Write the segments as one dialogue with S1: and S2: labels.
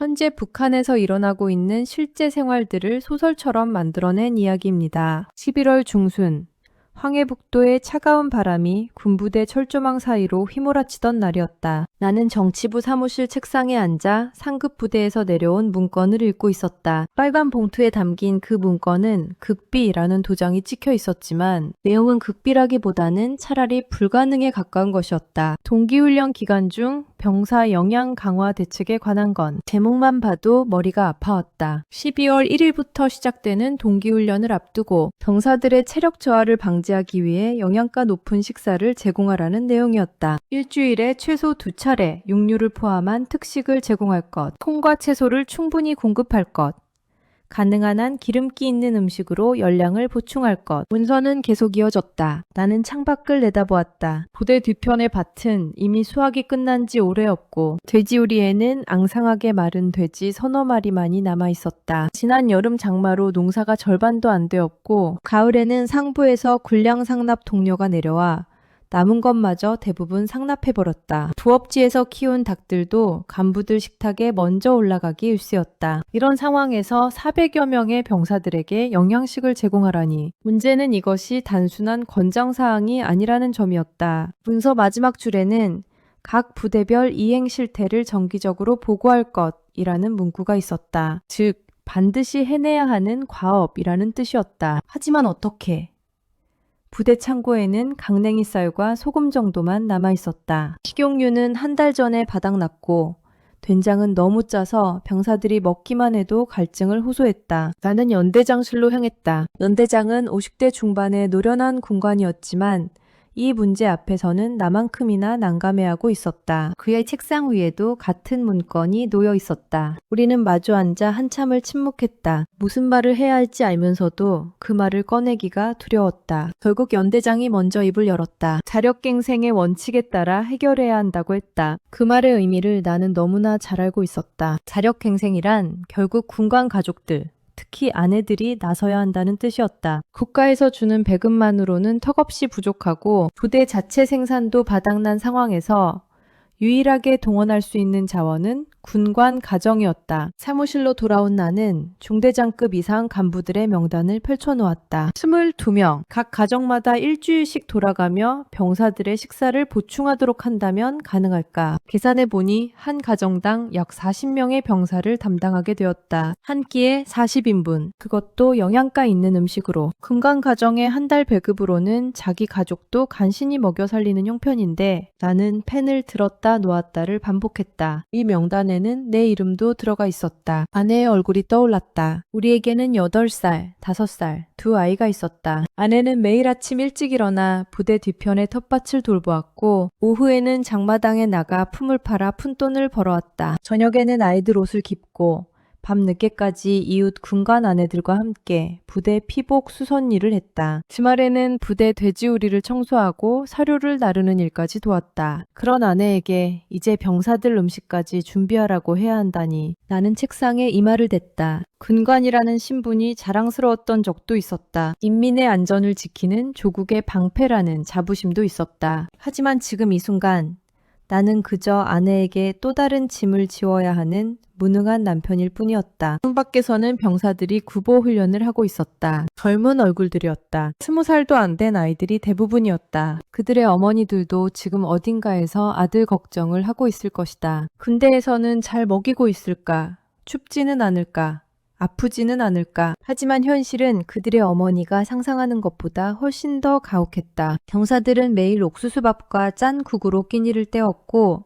S1: 현재 북한에서 일어나고 있는 실제 생활들을 소설처럼 만들어낸 이야기입니다. 11월 중순 황해북도의 차가운 바람이 군부대 철조망 사이로 휘몰아치던 날이었다. 나는 정치부 사무실 책상에 앉아 상급 부대에서 내려온 문건을 읽고 있었다. 빨간 봉투에 담긴 그 문건은 극비라는 도장이 찍혀 있었지만 내용은 극비라기보다는 차라리 불가능에 가까운 것이었다. 동기훈련 기간 중 병사 영양 강화 대책에 관한 건 제목만 봐도 머리가 아파왔다. 12월 1일부터 시작되는 동기훈련을 앞두고 병사들의 체력 저하를 방지하기 위해 영양가 높은 식사를 제공하라는 내용이었다. 일주일에 최소 두 차례 육류를 포함한 특식을 제공할 것, 콩과 채소를 충분히 공급할 것, 가능한 한 기름기 있는 음식으로 열량을 보충할 것. 문서는 계속 이어졌다. 나는 창밖을 내다보았다. 부대 뒤편의 밭은 이미 수확이 끝난 지 오래였고 돼지우리에는 앙상하게 마른 돼지 서너 마리만이 남아 있었다. 지난 여름 장마로 농사가 절반도 안 되었고 가을에는 상부에서 군량 상납 동료가 내려와 남은 것마저 대부분 상납해버렸다. 부업지에서 키운 닭들도 간부들 식탁에 먼저 올라가기 일쑤였다. 이런 상황에서 400여 명의 병사들에게 영양식을 제공하라니 문제는 이것이 단순한 권장사항이 아니라는 점이었다. 문서 마지막 줄에는 각 부대별 이행 실태를 정기적으로 보고할 것이라는 문구가 있었다. 즉, 반드시 해내야 하는 과업이라는 뜻이었다. 하지만 어떻게? 부대 창고에는 강냉이 쌀과 소금 정도만 남아 있었다. 식용유는 한 달 전에 바닥났고 된장은 너무 짜서 병사들이 먹기만 해도 갈증을 호소했다. 나는 연대장실로 향했다. 연대장은 50대 중반의 노련한 군관이었지만 이 문제 앞에서는 나만큼이나 난감해하고 있었다. 그의 책상 위에도 같은 문건이 놓여 있었다. 우리는 마주 앉아 한참을 침묵했다. 무슨 말을 해야 할지 알면서도 그 말을 꺼내기가 두려웠다. 결국 연대장이 먼저 입을 열었다. 자력갱생의 원칙에 따라 해결해야 한다고 했다. 그 말의 의미를 나는 너무나 잘 알고 있었다. 자력갱생이란 결국 군관 가족들, 특히 아내들이 나서야 한다는 뜻이었다. 국가에서 주는 배급만으로는 턱없이 부족하고 부대 자체 생산도 바닥난 상황에서 유일하게 동원할 수 있는 자원은 군관 가정이었다. 사무실로 돌아온 나는 중대장급 이상 간부들의 명단을 펼쳐놓았다. 22명, 각 가정마다 일주일씩 돌아가며 병사들의 식사를 보충하도록 한다면 가능할까? 계산해보니 한 가정당 약 40명의 병사를 담당하게 되었다. 한 끼에 40인분, 그것도 영양가 있는 음식으로. 군관 가정의 한 달 배급으로는 자기 가족도 간신히 먹여 살리는 형편인데 나는 펜을 들었다 놓았다를 반복했다. 이 명단에 안에는 내 이름도 들어가 있었다. 아내의 얼굴이 떠올랐다. 우리에게는 8살, 5살, 두 아이가 있었다. 아내는 매일 아침 일찍 일어나 부대 뒤편의 텃밭을 돌보았고 오후에는 장마당에 나가 품을 팔아 푼돈을 벌어왔다. 저녁에는 아이들 옷을 깁고 밤 늦게까지 이웃 군관 아내들과 함께 부대 피복 수선 일을 했다. 주말에는 부대 돼지우리를 청소하고 사료를 나르는 일까지 도왔다. 그런 아내에게 이제 병사들 음식까지 준비하라고 해야 한다니 나는 책상에 이마를 댔다. 군관이라는 신분이 자랑스러웠던 적도 있었다. 인민의 안전을 지키는 조국의 방패라는 자부심도 있었다. 하지만 지금 이 순간 나는 그저 아내에게 또 다른 짐을 지워야 하는 무능한 남편일 뿐이었다. 문 밖에서는 병사들이 구보 훈련을 하고 있었다. 젊은 얼굴들이었다. 스무 살도 안 된 아이들이 대부분이었다. 그들의 어머니들도 지금 어딘가에서 아들 걱정을 하고 있을 것이다. 군대에서는 잘 먹이고 있을까? 춥지는 않을까? 아프지는 않을까. 하지만 현실은 그들의 어머니가 상상하는 것보다 훨씬 더 가혹했다. 병사들은 매일 옥수수밥과 짠 국으로 끼니를 때웠고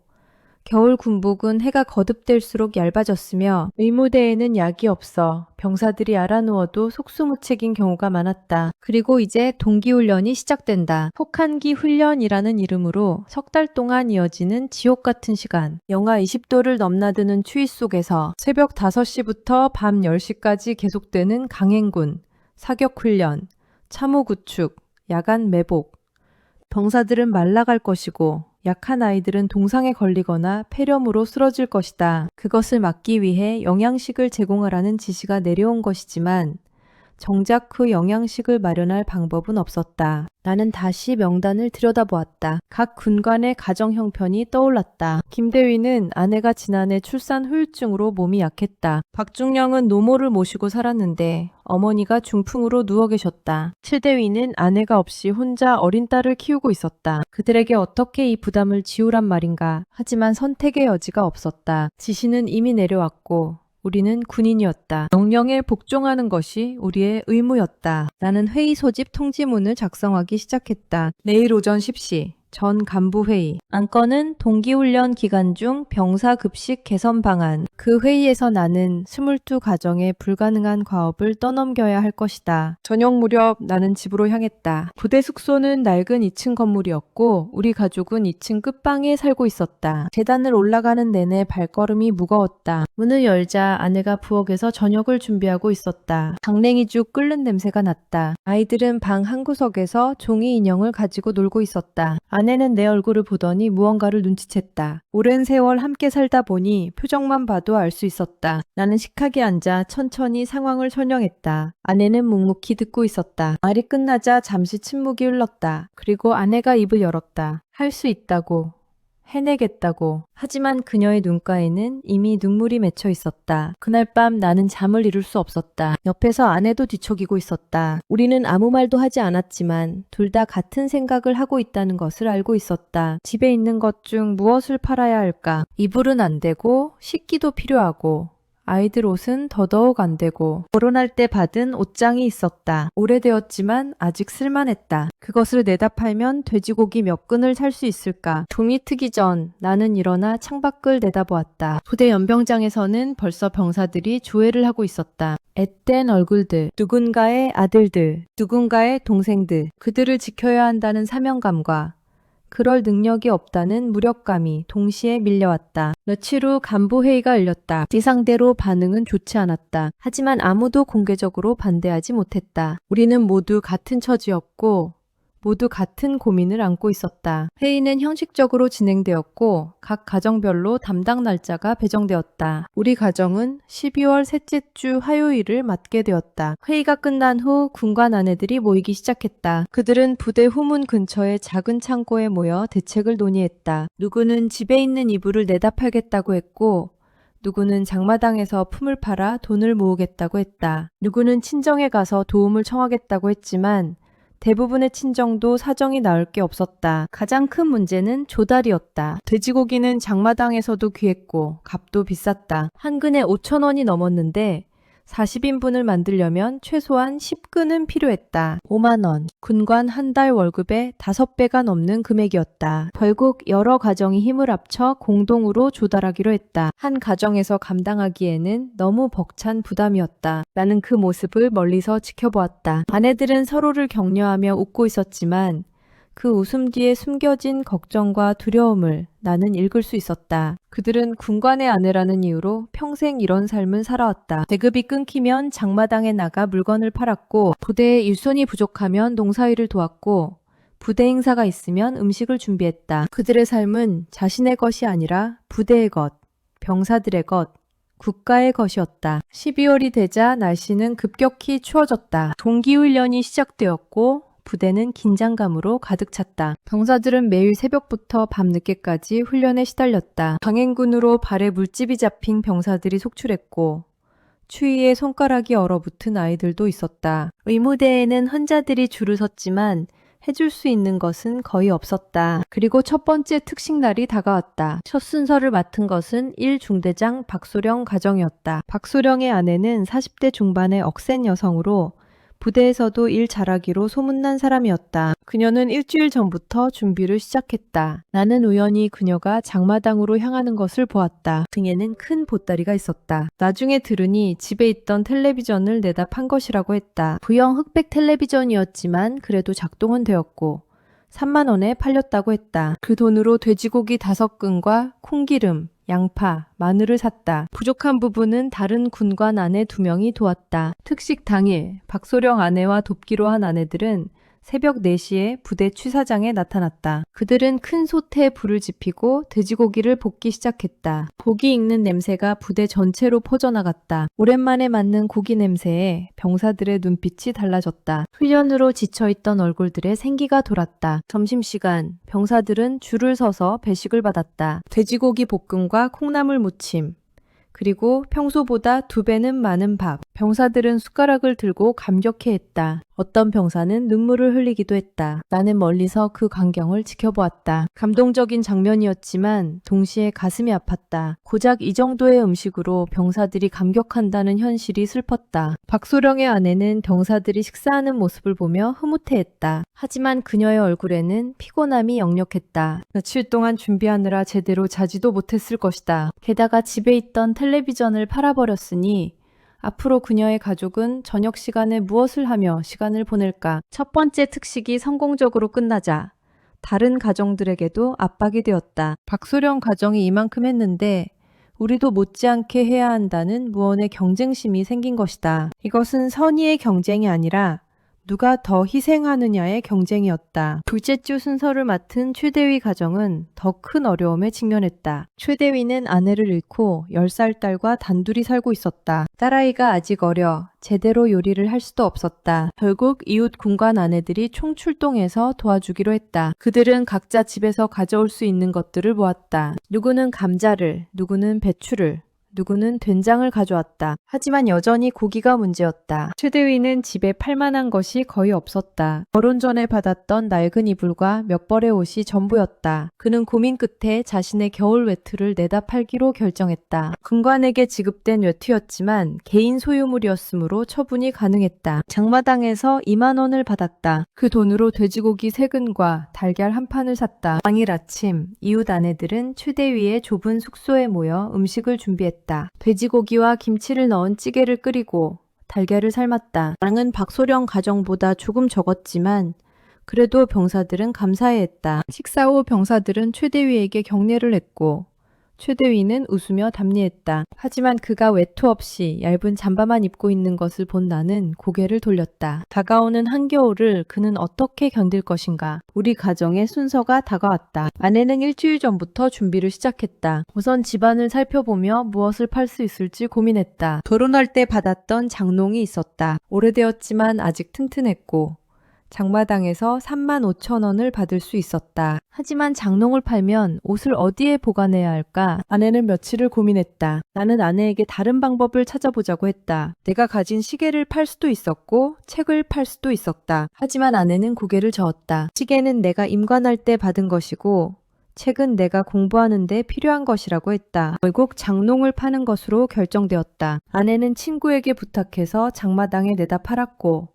S1: 겨울 군복은 해가 거듭될수록 얇아졌으며 의무대에는 약이 없어 병사들이 알아누워도 속수무책인 경우가 많았다. 그리고 이제 동기훈련이 시작된다. 폭한기 훈련이라는 이름으로 석 달 동안 이어지는 지옥 같은 시간. 영하 20도를 넘나드는 추위 속에서 새벽 5시부터 밤 10시까지 계속되는 강행군, 사격훈련, 참호 구축, 야간 매복. 병사들은 말라갈 것이고 약한 아이들은 동상에 걸리거나 폐렴으로 쓰러질 것이다. 그것을 막기 위해 영양식을 제공하라는 지시가 내려온 것이지만 정작 그 영양식을 마련할 방법은 없었다. 나는 다시 명단을 들여다보았다. 각 군관의 가정 형편이 떠올랐다. 김대위는 아내가 지난해 출산 후유증으로 몸이 약했다. 박중령은 노모를 모시고 살았는데 어머니가 중풍으로 누워 계셨다. 칠대위는 아내가 없이 혼자 어린 딸을 키우고 있었다. 그들에게 어떻게 이 부담을 지우란 말인가. 하지만 선택의 여지가 없었다. 지시는 이미 내려왔고 우리는 군인이었다. 명령에 복종하는 것이 우리의 의무였다. 나는 회의 소집 통지문을 작성하기 시작했다. 내일 오전 10시. 전 간부 회의. 안건은 동기훈련 기간 중 병사 급식 개선 방안. 그 회의에서 나는 22가정의 불가능한 과업을 떠넘겨야 할 것이다. 저녁 무렵 나는 집으로 향했다. 부대 숙소는 낡은 2층 건물이었고 우리 가족은 2층 끝방에 살고 있었다. 계단을 올라가는 내내 발걸음이 무거웠다. 문을 열자 아내가 부엌에서 저녁을 준비하고 있었다. 강냉이 죽 끓는 냄새가 났다. 아이들은 방 한 구석에서 종이 인형을 가지고 놀고 있었다. 는 내 얼굴을 보더니 무언가를 눈치챘다. 오랜 세월 함께 살다 보니 표정만 봐도 알 수 있었다. 나는 식탁에 앉아 천천히 상황을 설명했다. 아내는 묵묵히 듣고 있었다. 말이 끝나자 잠시 침묵이 흘렀다. 그리고 아내가 입을 열었다. 할 수 있다고. 해내겠다고. 하지만 그녀의 눈가에는 이미 눈물이 맺혀 있었다. 그날 밤 나는 잠을 이룰 수 없었다. 옆에서 아내도 뒤척이고 있었다. 우리는 아무 말도 하지 않았지만 둘 다 같은 생각을 하고 있다는 것을 알고 있었다. 집에 있는 것 중 무엇을 팔아야 할까? 이불은 안 되고 식기도 필요하고 아이들 옷은 더더욱 안 되고 결혼할 때 받은 옷장이 있었다. 오래되었지만 아직 쓸만했다. 그것을 내다 팔면 돼지고기 몇 근을 살 수 있을까? 동이 트기 전 나는 일어나 창밖을 내다보았다. 부대 연병장에서는 벌써 병사들이 조회를 하고 있었다. 앳된 얼굴들, 누군가의 아들들, 누군가의 동생들, 그들을 지켜야 한다는 사명감과 그럴 능력이 없다는 무력감이 동시에 밀려왔다. 며칠 후 간부회의가 열렸다. 예상대로 반응은 좋지 않았다. 하지만 아무도 공개적으로 반대하지 못했다. 우리는 모두 같은 처지였고 모두 같은 고민을 안고 있었다. 회의는 형식적으로 진행되었고 각 가정별로 담당 날짜가 배정되었다. 우리 가정은 12월 셋째 주 화요일을 맞게 되었다. 회의가 끝난 후 군관 아내들이 모이기 시작했다. 그들은 부대 후문 근처의 작은 창고에 모여 대책을 논의했다. 누구는 집에 있는 이불을 내다 팔겠다고 했고 누구는 장마당에서 품을 팔아 돈을 모으겠다고 했다. 누구는 친정에 가서 도움을 청하겠다고 했지만 대부분의 친정도 사정이 나을 게 없었다. 가장 큰 문제는 조달이었다. 돼지고기는 장마당에서도 귀했고 값도 비쌌다. 한 근에 5천 원이 넘었는데 40인분을 만들려면 최소한 10근은 필요했다. 5만 원. 군관 한 달 월급의 5배가 넘는 금액이었다. 결국 여러 가정이 힘을 합쳐 공동으로 조달하기로 했다. 한 가정에서 감당하기에는 너무 벅찬 부담이었다. 나는 그 모습을 멀리서 지켜보았다. 아내들은 서로를 격려하며 웃고 있었지만 그 웃음 뒤에 숨겨진 걱정과 두려움을 나는 읽을 수 있었다. 그들은 군관의 아내라는 이유로 평생 이런 삶을 살아왔다. 대급이 끊기면 장마당에 나가 물건을 팔았고, 부대에 일손이 부족하면 농사일을 도왔고, 부대 행사가 있으면 음식을 준비했다. 그들의 삶은 자신의 것이 아니라 부대의 것, 병사들의 것, 국가의 것이었다. 12월이 되자 날씨는 급격히 추워졌다. 동기훈련이 시작되었고, 부대는 긴장감으로 가득 찼다. 병사들은 매일 새벽부터 밤늦게까지 훈련에 시달렸다. 강행군으로 발에 물집이 잡힌 병사들이 속출했고 추위에 손가락이 얼어붙은 아이들도 있었다. 의무대에는 환자들이 줄을 섰지만 해줄 수 있는 것은 거의 없었다. 그리고 첫 번째 특식날이 다가왔다. 첫 순서를 맡은 것은 1중대장 박소령 가정이었다. 박소령의 아내는 40대 중반의 억센 여성으로 부대에서도 일 잘하기로 소문난 사람이었다. 그녀는 일주일 전부터 준비를 시작했다. 나는 우연히 그녀가 장마당으로 향하는 것을 보았다. 등에는 큰 보따리가 있었다. 나중에 들으니 집에 있던 텔레비전을 내다 판 것이라고 했다. 부영 흑백 텔레비전이었지만 그래도 작동은 되었고 3만 원에 팔렸다고 했다. 그 돈으로 돼지고기 다섯 근과 콩기름, 양파, 마늘을 샀다. 부족한 부분은 다른 군관 아내 두 명이 도왔다. 특식 당일 박소령 아내와 돕기로 한 아내들은 새벽 4시에 부대 취사장에 나타났다. 그들은 큰 솥에 불을 지피고 돼지고기를 볶기 시작했다. 고기 익는 냄새가 부대 전체로 퍼져나갔다. 오랜만에 맡는 고기 냄새에 병사들의 눈빛이 달라졌다. 훈련으로 지쳐있던 얼굴들에 생기가 돌았다. 점심시간, 병사들은 줄을 서서 배식을 받았다. 돼지고기 볶음과 콩나물 무침, 그리고 평소보다 두 배는 많은 밥. 병사들은 숟가락을 들고 감격해했다. 어떤 병사는 눈물을 흘리기도 했다. 나는 멀리서 그 광경을 지켜보았다. 감동적인 장면이었지만 동시에 가슴이 아팠다. 고작 이 정도의 음식으로 병사들이 감격한다는 현실이 슬펐다. 박소령의 아내는 병사들이 식사하는 모습을 보며 흐뭇해했다. 하지만 그녀의 얼굴에는 피곤함이 역력했다. 며칠 동안 준비하느라 제대로 자지도 못했을 것이다. 게다가 집에 있던 텔레비전을 팔아버렸으니 앞으로 그녀의 가족은 저녁 시간에 무엇을 하며 시간을 보낼까? 첫 번째 특식이 성공적으로 끝나자 다른 가정들에게도 압박이 되었다. 박소령 가정이 이만큼 했는데 우리도 못지않게 해야 한다는 무언의 경쟁심이 생긴 것이다. 이것은 선의의 경쟁이 아니라 누가 더 희생하느냐의 경쟁이었다. 둘째 주 순서를 맡은 최대위 가정은 더 큰 어려움에 직면했다. 최대위는 아내를 잃고 10살 딸과 단둘이 살고 있었다. 딸아이가 아직 어려 제대로 요리를 할 수도 없었다. 결국 이웃 군관 아내들이 총출동해서 도와주기로 했다. 그들은 각자 집에서 가져올 수 있는 것들을 모았다. 누구는 감자를, 누구는 배추를, 누구는 된장을 가져왔다. 하지만 여전히 고기가 문제였다. 최대위는 집에 팔만한 것이 거의 없었다. 결혼 전에 받았던 낡은 이불과 몇 벌의 옷이 전부였다. 그는 고민 끝에 자신의 겨울 외투를 내다 팔기로 결정했다. 군관에게 지급된 외투였지만 개인 소유물이었으므로 처분이 가능했다. 장마당에서 2만 원을 받았다. 그 돈으로 돼지고기 세 근과 달걀 한 판을 샀다. 당일 아침 이웃 아내들은 최대위의 좁은 숙소에 모여 음식을 준비했다. 돼지고기와 김치를 넣은 찌개를 끓이고 달걀을 삶았다. 양은 박소령 가정보다 조금 적었지만 그래도 병사들은 감사해했다. 식사 후 병사들은 최대위에게 경례를 했고 최대위는 웃으며 답례했다. 하지만 그가 외투 없이 얇은 잠바만 입고 있는 것을 본 나는 고개를 돌렸다. 다가오는 한겨울을 그는 어떻게 견딜 것인가? 우리 가정의 순서가 다가왔다. 아내는 일주일 전부터 준비를 시작했다. 우선 집안을 살펴보며 무엇을 팔 수 있을지 고민했다. 결혼할 때 받았던 장롱이 있었다. 오래되었지만 아직 튼튼했고 장마당에서 3만 5천 원을 받을 수 있었다. 하지만 장롱을 팔면 옷을 어디에 보관해야 할까? 아내는 며칠을 고민했다. 나는 아내에게 다른 방법을 찾아보자고 했다. 내가 가진 시계를 팔 수도 있었고 책을 팔 수도 있었다. 하지만 아내는 고개를 저었다. 시계는 내가 임관할 때 받은 것이고 책은 내가 공부하는데 필요한 것이라고 했다. 결국 장롱을 파는 것으로 결정되었다. 아내는 친구에게 부탁해서 장마당에 내다 팔았고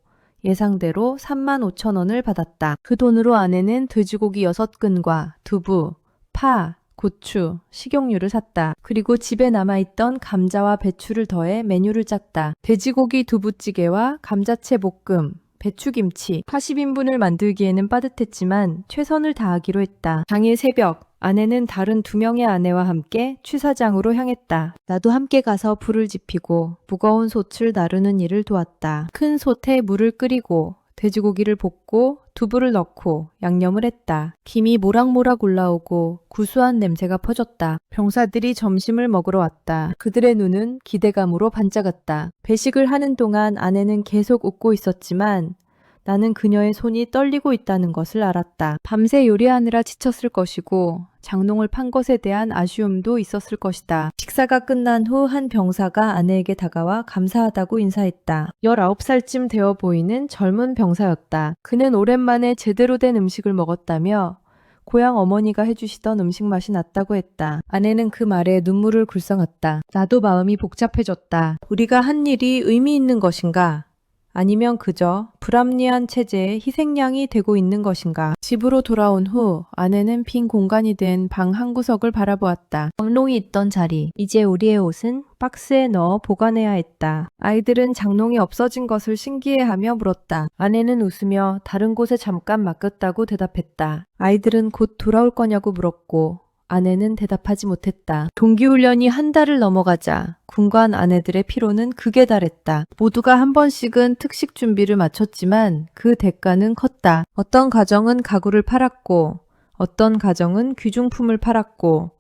S1: 예상대로 3만 5천 원을 받았다. 그 돈으로 아내는 돼지고기 6근과 두부, 파, 고추, 식용유를 샀다. 그리고 집에 남아있던 감자와 배추를 더해 메뉴를 짰다. 돼지고기 두부찌개와 감자채 볶음, 배추김치, 80인분을 만들기에는 빠듯했지만 최선을 다하기로 했다. 당일 새벽, 아내는 다른 두 명의 아내와 함께 취사장으로 향했다. 나도 함께 가서 불을 지피고 무거운 솥을 나르는 일을 도왔다. 큰 솥에 물을 끓이고 돼지고기를 볶고 두부를 넣고 양념을 했다. 김이 모락모락 올라오고 구수한 냄새가 퍼졌다. 병사들이 점심을 먹으러 왔다. 그들의 눈은 기대감으로 반짝았다. 배식을 하는 동안 아내는 계속 웃고 있었지만 나는 그녀의 손이 떨리고 있다는 것을 알았다. 밤새 요리하느라 지쳤을 것이고 장롱을 판 것에 대한 아쉬움도 있었을 것이다. 식사가 끝난 후 한 병사가 아내에게 다가와 감사하다고 인사했다. 19살쯤 되어 보이는 젊은 병사였다. 그는 오랜만에 제대로 된 음식을 먹었다며 고향 어머니가 해주시던 음식 맛이 났다고 했다. 아내는 그 말에 눈물을 굴성했다. 나도 마음이 복잡해졌다. 우리가 한 일이 의미 있는 것인가? 아니면 그저 불합리한 체제의 희생양이 되고 있는 것인가. 집으로 돌아온 후 아내는 빈 공간이 된 방 한 구석을 바라보았다. 장롱이 있던 자리. 이제 우리의 옷은 박스에 넣어 보관해야 했다. 아이들은 장롱이 없어진 것을 신기해하며 물었다. 아내는 웃으며 다른 곳에 잠깐 맡겼다고 대답했다. 아이들은 곧 돌아올 거냐고 물었고 아내는 대답하지 못했다. 동기훈련이 한 달을 넘어가자 군관 아내들의 피로는 극에 달했다. 모두가 한 번씩은 특식 준비를 마쳤지만 그 대가는 컸다. 어떤 가정은 가구를 팔았고, 어떤 가정은 귀중품을 팔았고,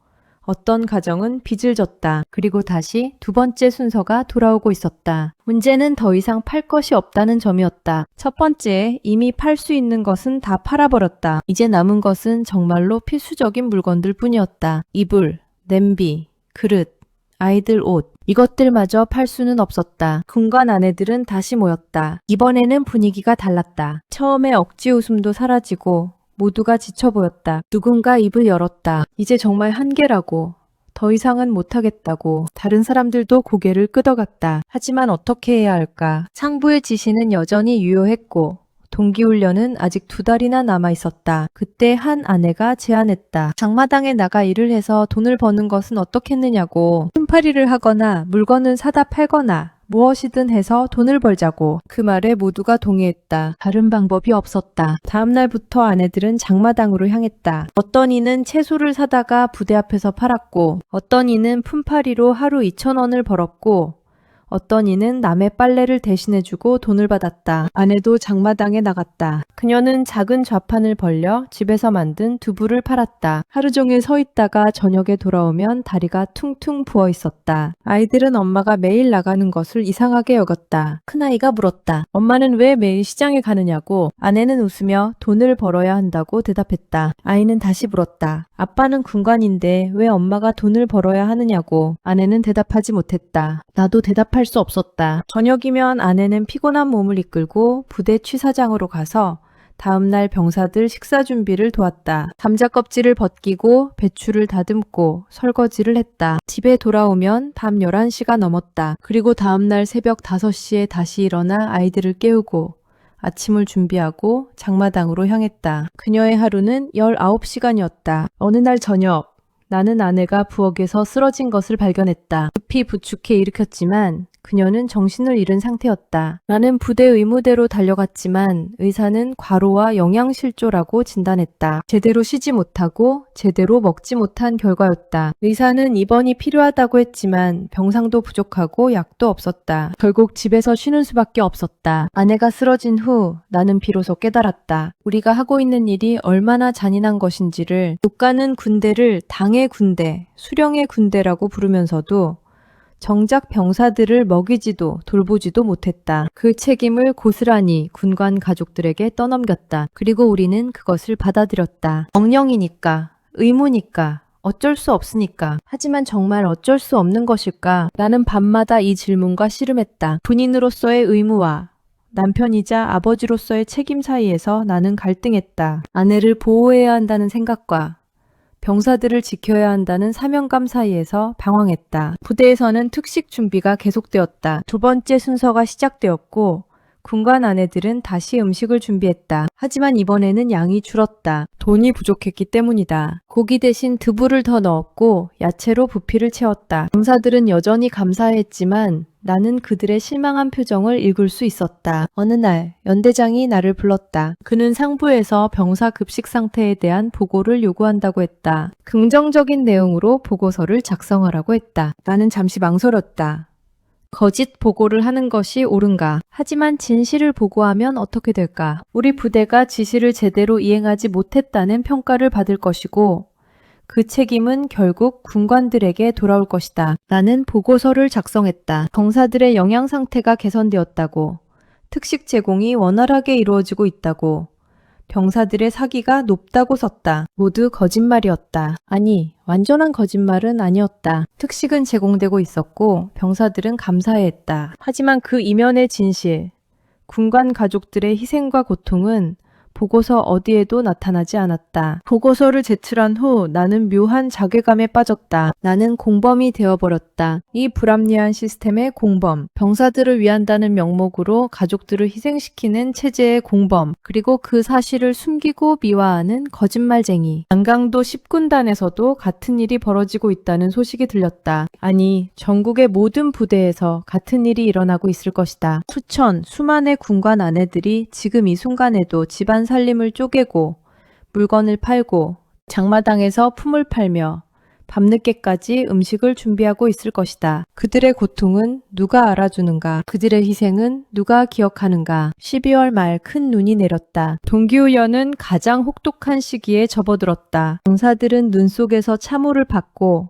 S1: 어떤 가정은 빚을 졌다. 그리고 다시 두 번째 순서가 돌아오고 있었다. 문제는 더 이상 팔 것이 없다는 점이었다. 첫 번째, 이미 팔 수 있는 것은 다 팔아버렸다. 이제 남은 것은 정말로 필수적인 물건들 뿐이었다. 이불, 냄비, 그릇, 아이들 옷. 이것들마저 팔 수는 없었다. 군관 아내들은 다시 모였다. 이번에는 분위기가 달랐다. 처음에 억지 웃음도 사라지고 모두가 지쳐 보였다. 누군가 입을 열었다. 이제 정말 한계라고. 더 이상은 못하겠다고. 다른 사람들도 고개를 끄덕였다. 하지만 어떻게 해야 할까? 상부의 지시는 여전히 유효했고, 동기훈련은 아직 두 달이나 남아 있었다. 그때 한 아내가 제안했다. 장마당에 나가 일을 해서 돈을 버는 것은 어떻겠느냐고. 품팔이를 하거나 물건을 사다 팔거나 무엇이든 해서 돈을 벌자고. 그 말에 모두가 동의했다. 다른 방법이 없었다. 다음 날부터 아내들은 장마당으로 향했다. 어떤 이는 채소를 사다가 부대 앞에서 팔았고, 어떤 이는 품팔이로 하루 2천 원을 벌었고, 어떤 이는 남의 빨래를 대신해주고 돈을 받았다. 아내도 장마당에 나갔다. 그녀는 작은 좌판을 벌려 집에서 만든 두부를 팔았다. 하루 종일 서 있다가 저녁에 돌아오면 다리가 퉁퉁 부어 있었다. 아이들은 엄마가 매일 나가는 것을 이상하게 여겼다. 큰아이가 물었다. 엄마는 왜 매일 시장에 가느냐고. 아내는 웃으며 돈을 벌어야 한다고 대답했다. 아이는 다시 물었다. 아빠는 군관인데 왜 엄마가 돈을 벌어야 하느냐고. 아내는 대답하지 못했다. 나도 대답할 수 없었다. 저녁이면 아내는 피곤한 몸을 이끌고 부대 취사장으로 가서 다음날 병사들 식사 준비를 도왔다. 감자 껍질을 벗기고 배추를 다듬고 설거지를 했다. 집에 돌아오면 밤 11시가 넘었다. 그리고 다음날 새벽 5시에 다시 일어나 아이들을 깨우고 아침을 준비하고 장마당으로 향했다. 그녀의 하루는 19시간이었다. 어느 날 저녁, 나는 아내가 부엌에서 쓰러진 것을 발견했다. 급히 부축해 일으켰지만 그녀는 정신을 잃은 상태였다. 나는 부대 의무대로 달려갔지만 의사는 과로와 영양실조라고 진단했다. 제대로 쉬지 못하고 제대로 먹지 못한 결과였다. 의사는 입원이 필요하다고 했지만 병상도 부족하고 약도 없었다. 결국 집에서 쉬는 수밖에 없었다. 아내가 쓰러진 후 나는 비로소 깨달았다. 우리가 하고 있는 일이 얼마나 잔인한 것인지를 국가는 군대를 당의 군대, 수령의 군대라고 부르면서도 정작 병사들을 먹이지도 돌보지도 못했다. 그 책임을 고스란히 군관 가족들에게 떠넘겼다. 그리고 우리는 그것을 받아들였다. 명령이니까, 의무니까, 어쩔 수 없으니까. 하지만 정말 어쩔 수 없는 것일까? 나는 밤마다 이 질문과 씨름했다. 군인으로서의 의무와 남편이자 아버지로서의 책임 사이에서 나는 갈등했다. 아내를 보호해야 한다는 생각과 병사들을 지켜야 한다는 사명감 사이에서 방황했다. 부대에서는 특식 준비가 계속되었다. 두 번째 순서가 시작되었고 군관 아내들은 다시 음식을 준비했다. 하지만 이번에는 양이 줄었다. 돈이 부족했기 때문이다. 고기 대신 두부를 더 넣었고 야채로 부피를 채웠다. 병사들은 여전히 감사했지만 나는 그들의 실망한 표정을 읽을 수 있었다. 어느 날 연대장이 나를 불렀다. 그는 상부에서 병사 급식 상태에 대한 보고를 요구한다고 했다. 긍정적인 내용으로 보고서를 작성하라고 했다. 나는 잠시 망설였다. 거짓 보고를 하는 것이 옳은가? 하지만 진실을 보고하면 어떻게 될까? 우리 부대가 지시를 제대로 이행하지 못했다는 평가를 받을 것이고, 그 책임은 결국 군관들에게 돌아올 것이다. 나는 보고서를 작성했다. 병사들의 영양 상태가 개선되었다고, 특식 제공이 원활하게 이루어지고 있다고, 병사들의 사기가 높다고 썼다. 모두 거짓말이었다. 아니, 완전한 거짓말은 아니었다. 특식은 제공되고 있었고 병사들은 감사해했다. 하지만 그 이면의 진실, 군관 가족들의 희생과 고통은 보고서 어디에도 나타나지 않았다. 보고서를 제출한 후 나는 묘한 자괴감에 빠졌다. 나는 공범이 되어버렸다. 이 불합리한 시스템의 공범, 병사들을 위한다는 명목으로 가족들을 희생시키는 체제의 공범, 그리고 그 사실을 숨기고 미화하는 거짓말쟁이. 양강도 10군단에서도 같은 일이 벌어지고 있다는 소식이 들렸다. 아니, 전국의 모든 부대에서 같은 일이 일어나고 있을 것이다. 수천, 수만의 군관 아내들이 지금 이 순간에도 집안 살림을 쪼개고 물건을 팔고 장마당에서 품을 팔며 밤늦게까지 음식을 준비하고 있을 것이다. 그들의 고통은 누가 알아주는가? 그들의 희생은 누가 기억하는가? 12월 말 큰 눈이 내렸다. 동기훈련은 가장 혹독한 시기에 접어들었다. 병사들은 눈 속에서 참호를 받고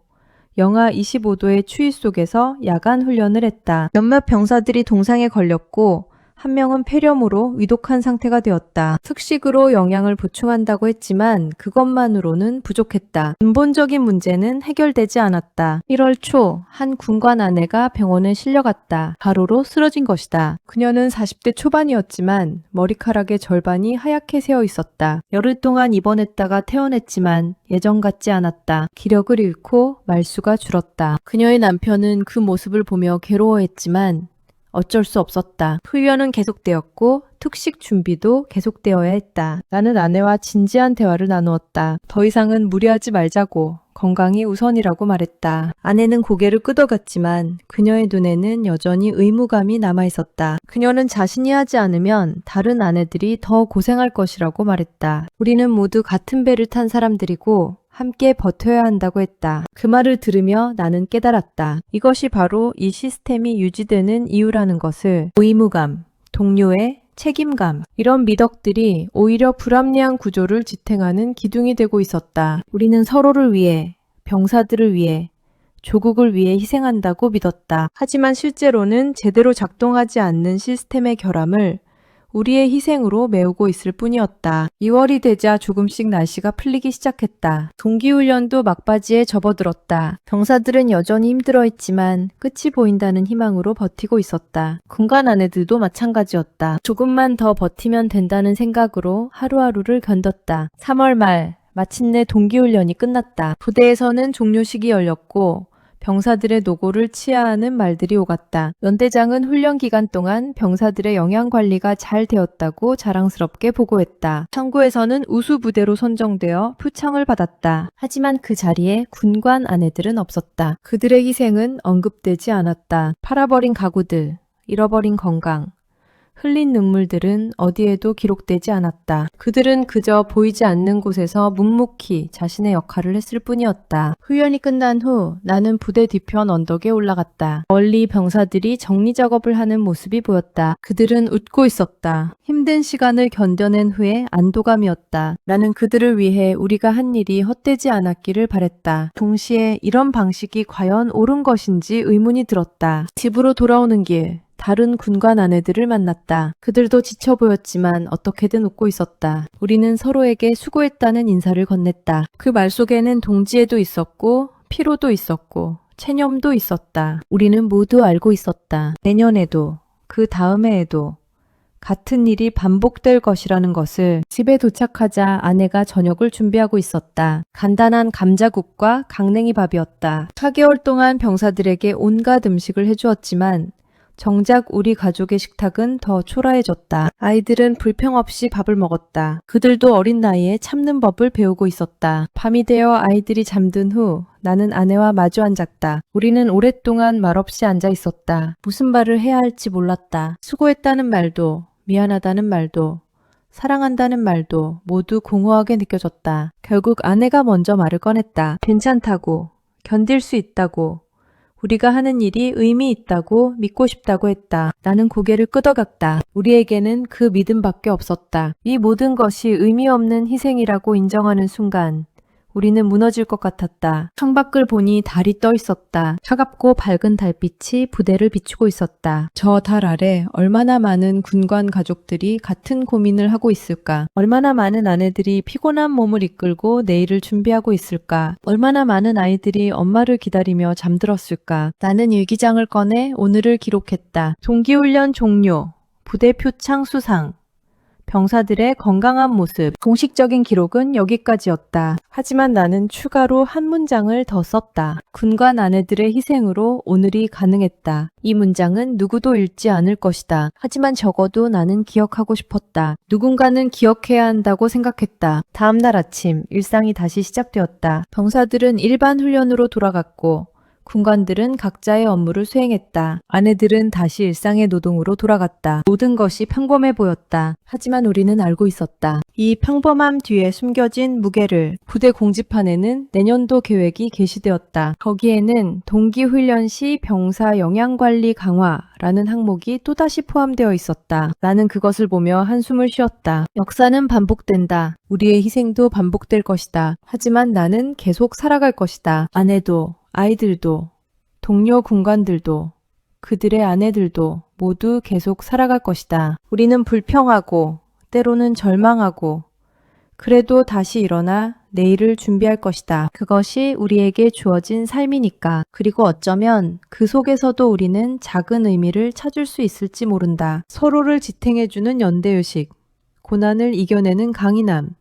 S1: 영하 25도의 추위 속에서 야간 훈련을 했다. 몇몇 병사들이 동상에 걸렸고 한 명은 폐렴으로 위독한 상태가 되었다. 특식으로 영양을 보충한다고 했지만 그것만으로는 부족했다. 근본적인 문제는 해결되지 않았다. 1월 초 한 군관 아내가 병원에 실려갔다. 가로로 쓰러진 것이다. 그녀는 40대 초반이었지만 머리카락의 절반이 하얗게 새어 있었다. 열흘 동안 입원했다가 퇴원했지만 예전 같지 않았다. 기력을 잃고 말수가 줄었다. 그녀의 남편은 그 모습을 보며 괴로워했지만 어쩔 수 없었다. 훈련은 계속되었고 특식 준비도 계속되어야 했다. 나는 아내와 진지한 대화를 나누었다. 더 이상은 무리하지 말자고 건강이 우선이라고 말했다. 아내는 고개를 끄덕였지만 그녀의 눈에는 여전히 의무감이 남아 있었다. 그녀는 자신이 하지 않으면 다른 아내들이 더 고생할 것이라고 말했다. 우리는 모두 같은 배를 탄 사람들이고 함께 버텨야 한다고 했다. 그 말을 들으며 나는 깨달았다. 이것이 바로 이 시스템이 유지되는 이유라는 것을 의무감, 동료의 책임감, 이런 미덕들이 오히려 불합리한 구조를 지탱하는 기둥이 되고 있었다. 우리는 서로를 위해, 병사들을 위해, 조국을 위해 희생한다고 믿었다. 하지만 실제로는 제대로 작동하지 않는 시스템의 결함을 우리의 희생으로 메우고 있을 뿐이었다. 2월이 되자 조금씩 날씨가 풀리기 시작했다. 동기훈련도 막바지에 접어들었다. 병사들은 여전히 힘들어했지만 끝이 보인다는 희망으로 버티고 있었다. 군관 아내들도 마찬가지였다. 조금만 더 버티면 된다는 생각으로 하루하루를 견뎠다. 3월 말 마침내 동기훈련이 끝났다. 부대에서는 종료식이 열렸고 병사들의 노고를 치하하는 말들이 오갔다. 연대장은 훈련 기간 동안 병사들의 영양 관리가 잘 되었다고 자랑스럽게 보고했다. 청구에서는 우수 부대로 선정되어 표창을 받았다. 하지만 그 자리에 군관 아내들은 없었다. 그들의 희생은 언급되지 않았다. 팔아버린 가구들, 잃어버린 건강, 흘린 눈물들은 어디에도 기록되지 않았다. 그들은 그저 보이지 않는 곳에서 묵묵히 자신의 역할을 했을 뿐이었다. 훈련이 끝난 후 나는 부대 뒤편 언덕에 올라갔다. 멀리 병사들이 정리 작업을 하는 모습이 보였다. 그들은 웃고 있었다. 힘든 시간을 견뎌낸 후에 안도감이었다. 나는 그들을 위해 우리가 한 일이 헛되지 않았기를 바랬다. 동시에 이런 방식이 과연 옳은 것인지 의문이 들었다. 집으로 돌아오는 길, 다른 군관 아내들을 만났다. 그들도 지쳐 보였지만 어떻게든 웃고 있었다. 우리는 서로에게 수고했다는 인사를 건넸다. 그 말 속에는 동지애도 있었고, 피로도 있었고, 체념도 있었다. 우리는 모두 알고 있었다. 내년에도, 그 다음 해에도, 같은 일이 반복될 것이라는 것을 집에 도착하자 아내가 저녁을 준비하고 있었다. 간단한 감자국과 강냉이 밥이었다. 4개월 동안 병사들에게 온갖 음식을 해주었지만 정작 우리 가족의 식탁은 더 초라해졌다. 아이들은 불평 없이 밥을 먹었다. 그들도 어린 나이에 참는 법을 배우고 있었다. 밤이 되어 아이들이 잠든 후 나는 아내와 마주 앉았다. 우리는 오랫동안 말없이 앉아 있었다. 무슨 말을 해야 할지 몰랐다. 수고했다는 말도, 미안하다는 말도, 사랑한다는 말도 모두 공허하게 느껴졌다. 결국 아내가 먼저 말을 꺼냈다. 괜찮다고, 견딜 수 있다고, 우리가 하는 일이 의미 있다고 믿고 싶다고 했다. 나는 고개를 끄덕였다. 우리에게는 그 믿음밖에 없었다. 이 모든 것이 의미 없는 희생이라고 인정하는 순간 우리는 무너질 것 같았다. 창밖을 보니 달이 떠 있었다. 차갑고 밝은 달빛이 부대를 비추고 있었다. 저 달 아래 얼마나 많은 군관 가족들이 같은 고민을 하고 있을까? 얼마나 많은 아내들이 피곤한 몸을 이끌고 내일을 준비하고 있을까? 얼마나 많은 아이들이 엄마를 기다리며 잠들었을까? 나는 일기장을 꺼내 오늘을 기록했다. 동기훈련 종료. 부대 표창 수상. 병사들의 건강한 모습. 공식적인 기록은 여기까지였다. 하지만 나는 추가로 한 문장을 더 썼다. 군관 아내들의 희생으로 오늘이 가능했다. 이 문장은 누구도 읽지 않을 것이다. 하지만 적어도 나는 기억하고 싶었다. 누군가는 기억해야 한다고 생각했다. 다음날 아침, 일상이 다시 시작되었다. 병사들은 일반 훈련으로 돌아갔고, 군관들은 각자의 업무를 수행했다. 아내들은 다시 일상의 노동으로 돌아갔다. 모든 것이 평범해 보였다. 하지만 우리는 알고 있었다. 이 평범함 뒤에 숨겨진 무게를 부대 공지판에는 내년도 계획이 게시되었다. 거기에는 동기훈련 시 병사 영양관리 강화라는 항목이 또다시 포함되어 있었다. 나는 그것을 보며 한숨을 쉬었다. 역사는 반복된다. 우리의 희생도 반복될 것이다. 하지만 나는 계속 살아갈 것이다. 아내도, 아이들도, 동료 군관들도, 그들의 아내들도 모두 계속 살아갈 것이다. 우리는 불평하고, 때로는 절망하고, 그래도 다시 일어나 내일을 준비할 것이다. 그것이 우리에게 주어진 삶이니까. 그리고 어쩌면 그 속에서도 우리는 작은 의미를 찾을 수 있을지 모른다. 서로를 지탱해주는 연대의식, 고난을 이겨내는 강인함,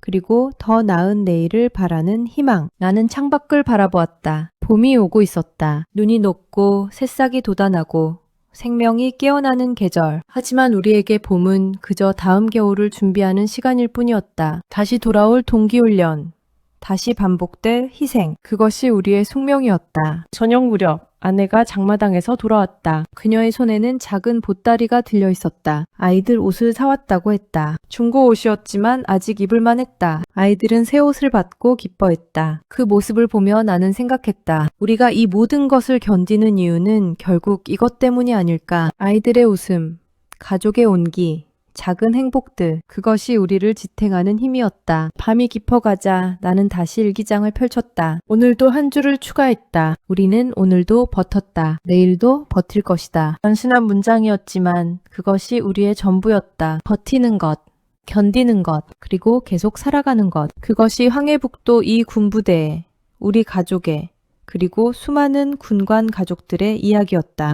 S1: 그리고 더 나은 내일을 바라는 희망. 나는 창밖을 바라보았다. 봄이 오고 있었다. 눈이 녹고 새싹이 돋아나고 생명이 깨어나는 계절. 하지만 우리에게 봄은 그저 다음 겨울을 준비하는 시간일 뿐이었다. 다시 돌아올 동기훈련. 다시 반복될 희생. 그것이 우리의 숙명이었다. 저녁 무렵 아내가 장마당에서 돌아왔다. 그녀의 손에는 작은 보따리가 들려 있었다. 아이들 옷을 사왔다고 했다. 중고 옷이었지만 아직 입을만 했다. 아이들은 새 옷을 받고 기뻐했다. 그 모습을 보며 나는 생각했다. 우리가 이 모든 것을 견디는 이유는 결국 이것 때문이 아닐까. 아이들의 웃음, 가족의 온기, 작은 행복들, 그것이 우리를 지탱하는 힘이었다. 밤이 깊어가자 나는 다시 일기장을 펼쳤다. 오늘도 한 줄을 추가했다. 우리는 오늘도 버텼다. 내일도 버틸 것이다. 단순한 문장이었지만 그것이 우리의 전부였다. 버티는 것. 견디는 것, 그리고 계속 살아가는 것. 그것이 황해북도 이 군부대의, 우리 가족의, 그리고 수많은 군관 가족들의 이야기였다.